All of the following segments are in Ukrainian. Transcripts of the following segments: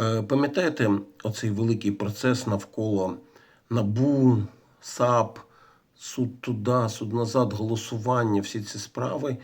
Е, Пам'ятаєте оцей великий процес навколо НАБУ, САП, суд туди, суд назад, голосування, всі ці справи,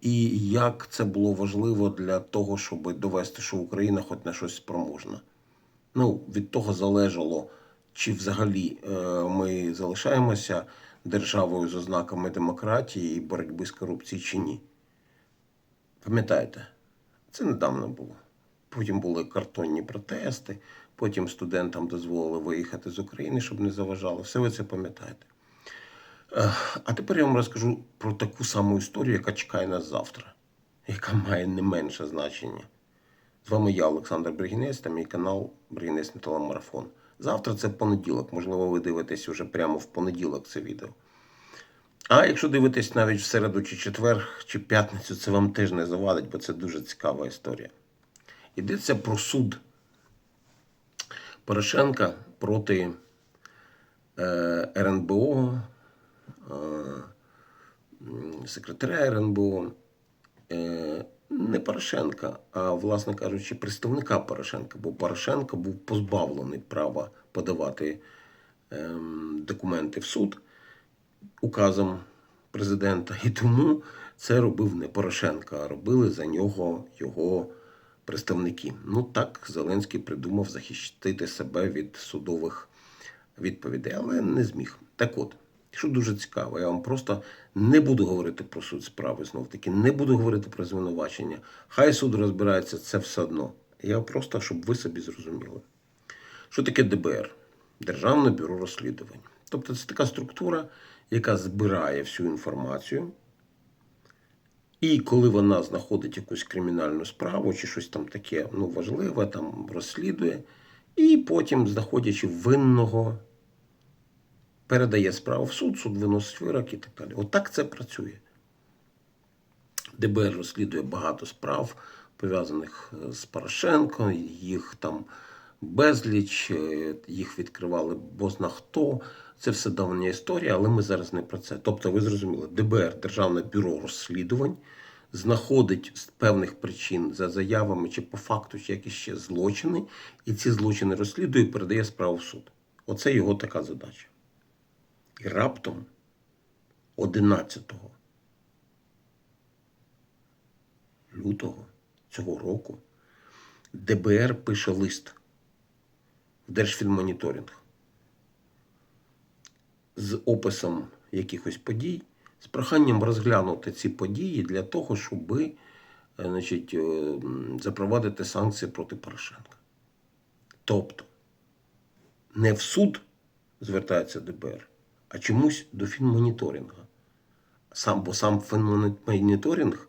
і як це було важливо для того, щоб довести, що Україна хоч на щось спроможна. Ну, від того залежало, чи взагалі е, ми залишаємося державою з ознаками демократії і боротьби з корупцією чи ні. Пам'ятаєте? Це недавно було. Потім були картонні протести, потім студентам дозволили виїхати з України, щоб не заважало. Все ви це пам'ятаєте. А тепер я вам розкажу про таку саму історію, яка чекає нас завтра, яка має не менше значення. З вами я, Олександр Бригінець, та мій канал Бригінець Металомарафон. Завтра це понеділок. Можливо, ви дивитесь уже прямо в понеділок це відео. А якщо дивитесь навіть в середу чи четвер, чи п'ятницю, це вам теж не завадить, бо це дуже цікава історія. Йдеться про суд Порошенка проти е, РНБО, е, секретаря РНБО. Е, не Порошенка, а, власне кажучи, представника Порошенка, бо Порошенко був позбавлений права подавати ем, документи в суд указом президента. І тому це робив не Порошенко, а робили за нього його представники. Ну так Зеленський придумав захистити себе від судових відповідей, але не зміг. Так от, що дуже цікаво, я вам просто не буду говорити про суд справи знов таки, не буду говорити про звинувачення. Хай суд розбирається, це все одно. Я просто, щоб ви собі зрозуміли. Що таке ДБР? Державне бюро розслідувань. Тобто це така структура, яка збирає всю інформацію. І коли вона знаходить якусь кримінальну справу чи щось там таке ну, важливе, там розслідує, і потім, знаходячи винного, передає справу в суд, суд виносить вирок і так далі. Отак це працює. ДБР розслідує багато справ, пов'язаних е, з Порошенко, їх там безліч, е, їх відкривали бозна хто. Це все давня історія, але ми зараз не про це. Тобто, ви зрозуміли, ДБР, Державне бюро розслідувань, знаходить з певних причин за заявами чи по факту, чи якісь ще злочини, і ці злочини розслідує і передає справу в суд. Оце його така задача. І раптом 11 лютого цього року ДБР пише лист в Держфінмоніторинг з описом якихось подій, з проханням розглянути ці події для того, щоб е, значить, е, запровадити санкції проти Порошенка. Тобто не в суд звертається ДБР, а чомусь до фінмоніторингу. Сам, бо сам фінмоніторинг,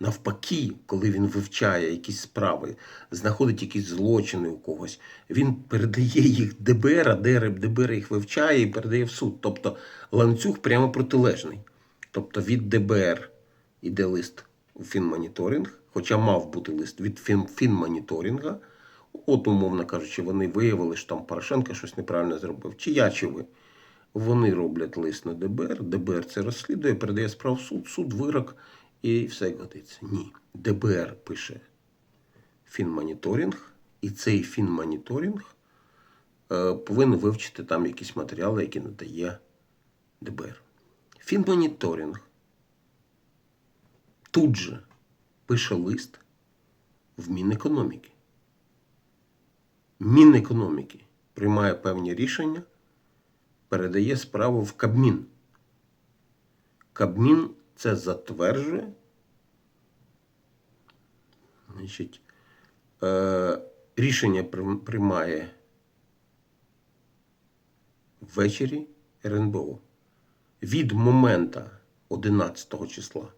навпаки, коли він вивчає якісь справи, знаходить якісь злочини у когось, він передає їх ДБР, а ДБР їх вивчає і передає в суд. Тобто ланцюг прямо протилежний. Тобто від ДБР іде лист у фінмоніторинг, хоча мав бути лист від фін, фінмоніторинга. От, умовно кажучи, вони виявили, що там Порошенко щось неправильно зробив. Чи я, чи ви. Вони роблять лист на ДБР, ДБР це розслідує, передає справу в суд, суд вирок і все годиться. Ні. ДБР пише фінмоніторинг, і цей фінмоніторинг е, повинен вивчити там якісь матеріали, які надає ДБР. Фінмоніторинг тут же пише лист в Мінекономіки. Мінекономіки приймає певні рішення, передає справу в Кабмін. Кабмін це затверджує. Значить, е, рішення приймає ввечері РНБО. Від моменту 11 числа,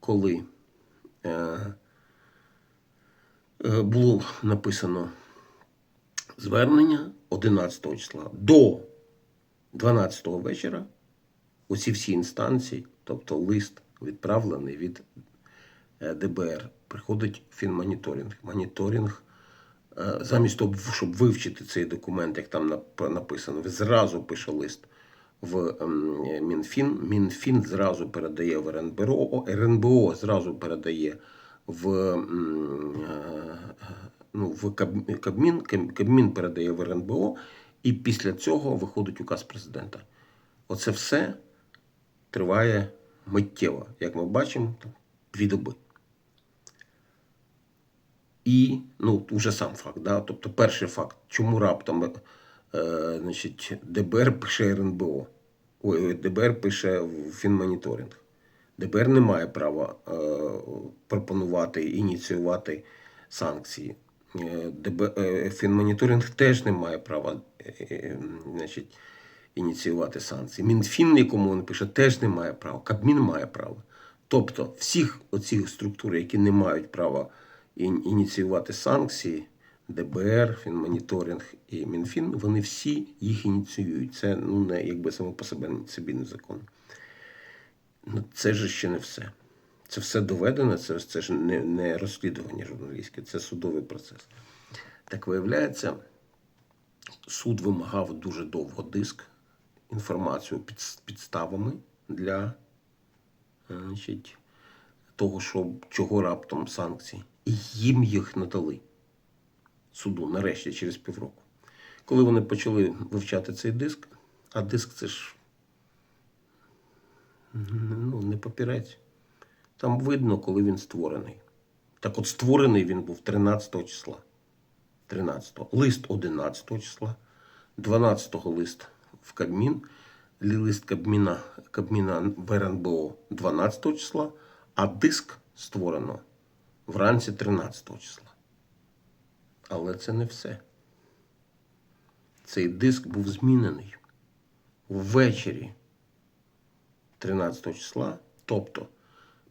коли е, е, було написано звернення 11 числа до 12 вечора, оці всі інстанції, тобто лист відправлений від е, ДБР, приходить фінмоніторинг. Моніторинг, е, замість того, щоб вивчити цей документ, як там нап- написано, зразу пише лист в ем, Мінфін. Мінфін зразу передає в РНБО, РНБО зразу передає в е, ну, в Кабмін, Кабмін передає в РНБО, і після цього виходить указ президента. Оце все триває миттєво, як ми бачимо, дві доби. І ну, вже сам факт. Да? Тобто, перший факт, чому раптом е, значить, ДБР пише РНБО, ой, ДБР пише Фінмоніторинг. ДБР не має права е, пропонувати, ініціювати санкції. Е, ДБ, е, Фінмоніторинг теж не має права е, е, значить, ініціювати санкції. Мінфін, якому він пише, теж не має права. Кабмін має право. Тобто всіх оцих структур, які не мають права ініціювати санкції, ДБР, Фінмоніторинг і Мінфін, вони всі їх ініціюють. Це ну, не якби само по себе собі незаконно. Ну, це ж ще не все. Це все доведено, це, це ж не, не розслідування журналістське, це судовий процес. Так виявляється, суд вимагав дуже довго диск, інформацію під підставами для е, значить, того, що, чого раптом санкції. І їм їх надали суду нарешті через півроку. Коли вони почали вивчати цей диск, а диск це ж ну, не папірець. Там видно, коли він створений. Так от створений він був 13 числа. 13. Лист 11 числа, 12 лист в Кабмін, лист Кабміна, Кабміна в РНБО 12 числа, а диск створено вранці 13 числа. Але це не все. Цей диск був змінений ввечері 13 числа, тобто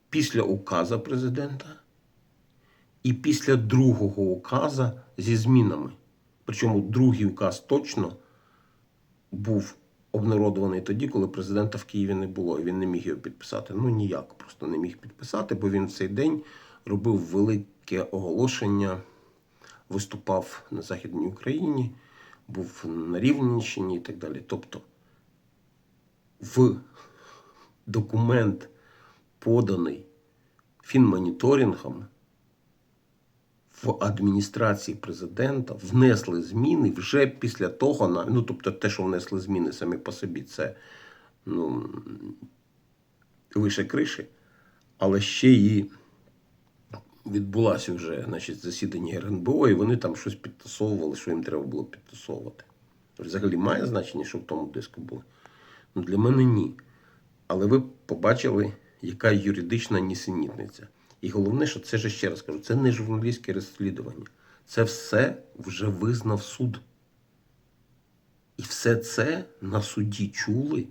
після указа президента і після другого указа зі змінами. Причому другий указ точно був обнародований тоді, коли президента в Києві не було, і він не міг його підписати. Ну ніяк просто не міг підписати, бо він в цей день робив велике оголошення, виступав на Західній Україні, був на Рівненщині і так далі. Тобто в документ, поданий фінмоніторингом, в адміністрації президента внесли зміни вже після того, ну тобто те, що внесли зміни самі по собі, це ну, вище криші, але ще і відбулося вже значить, засідання РНБО, і вони там щось підтасовували, що їм треба було підтасовувати. Взагалі має значення, що в тому диску було? Ну, для мене ні. Але ви побачили, яка юридична нісенітниця. І головне, що це ж ще раз кажу, це не журналістське розслідування. Це все вже визнав суд. І все це на суді чули.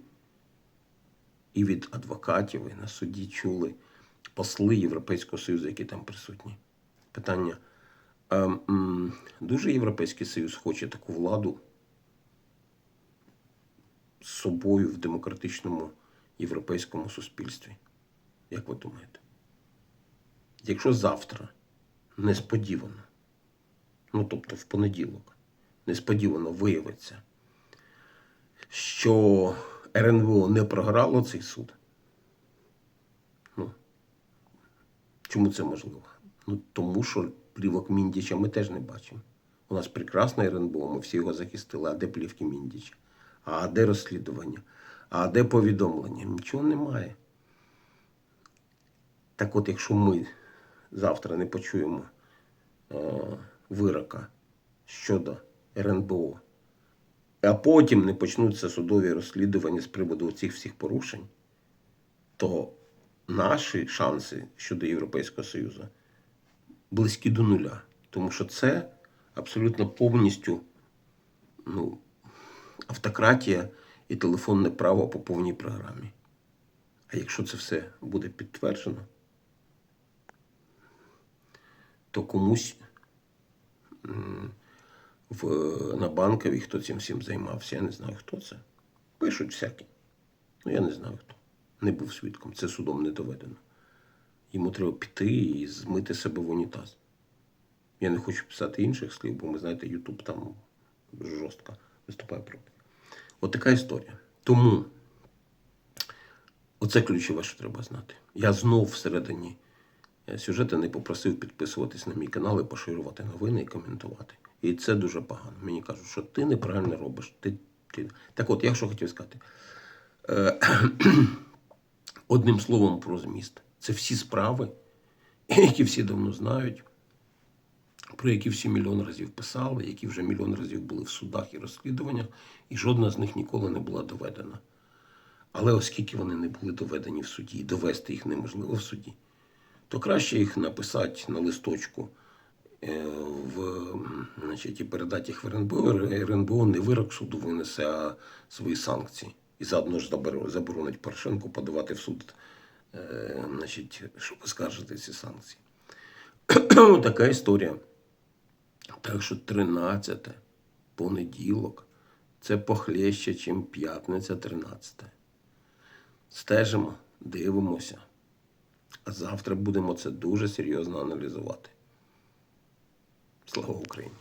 І від адвокатів, і на суді чули посли Європейського Союзу, які там присутні. Питання. Дуже Європейський Союз хоче таку владу з собою в демократичному європейському суспільстві. Як ви думаєте? Якщо завтра несподівано, ну тобто в понеділок, несподівано виявиться, що РНБО не програло цей суд. Ну, чому це можливо? Ну, тому що плівок Міндіча ми теж не бачимо. У нас прекрасне РНБО, ми всі його захистили, а де плівки Міндіча? А де розслідування? А де повідомлення? Нічого немає. Так от, якщо ми завтра не почуємо е, вирока щодо РНБО, а потім не почнуться судові розслідування з приводу цих всіх порушень, то наші шанси щодо Європейського Союзу близькі до нуля. Тому що це абсолютно повністю ну, автократія і телефонне право по повній програмі. А якщо це все буде підтверджено, то комусь в, на банковій, хто цим всім займався, я не знаю, хто це. Пишуть всякі. Ну, я не знаю хто. Не був свідком. Це судом не доведено. Йому треба піти і змити себе в унітаз. Я не хочу писати інших слів, бо ми знаєте, Ютуб там жорстко виступає проти. От така історія. Тому оце ключове, що треба знати. Я знов всередині сюжети не попросив підписуватись на мій канал і поширювати новини і коментувати. І це дуже погано. Мені кажуть, що ти неправильно робиш. Ти, ти... Так от, я що хотів сказати. Е, Одним словом про зміст. Це всі справи, які всі давно знають, про які всі мільйон разів писали, які вже мільйон разів були в судах і розслідуваннях, і жодна з них ніколи не була доведена. Але оскільки вони не були доведені в суді, і довести їх неможливо в суді, то краще їх написати на листочку е, в, значить, і передати їх в РНБО. РНБО не вирок суду винесе, а свої санкції. І заодно ж заборонить Порошенку подавати в суд, е, значить, щоб оскаржити ці санкції. така історія. Так що 13 понеділок це похлеще, чим п'ятниця 13. Стежимо, дивимося. А завтра будемо це дуже серйозно аналізувати. Слава Україні!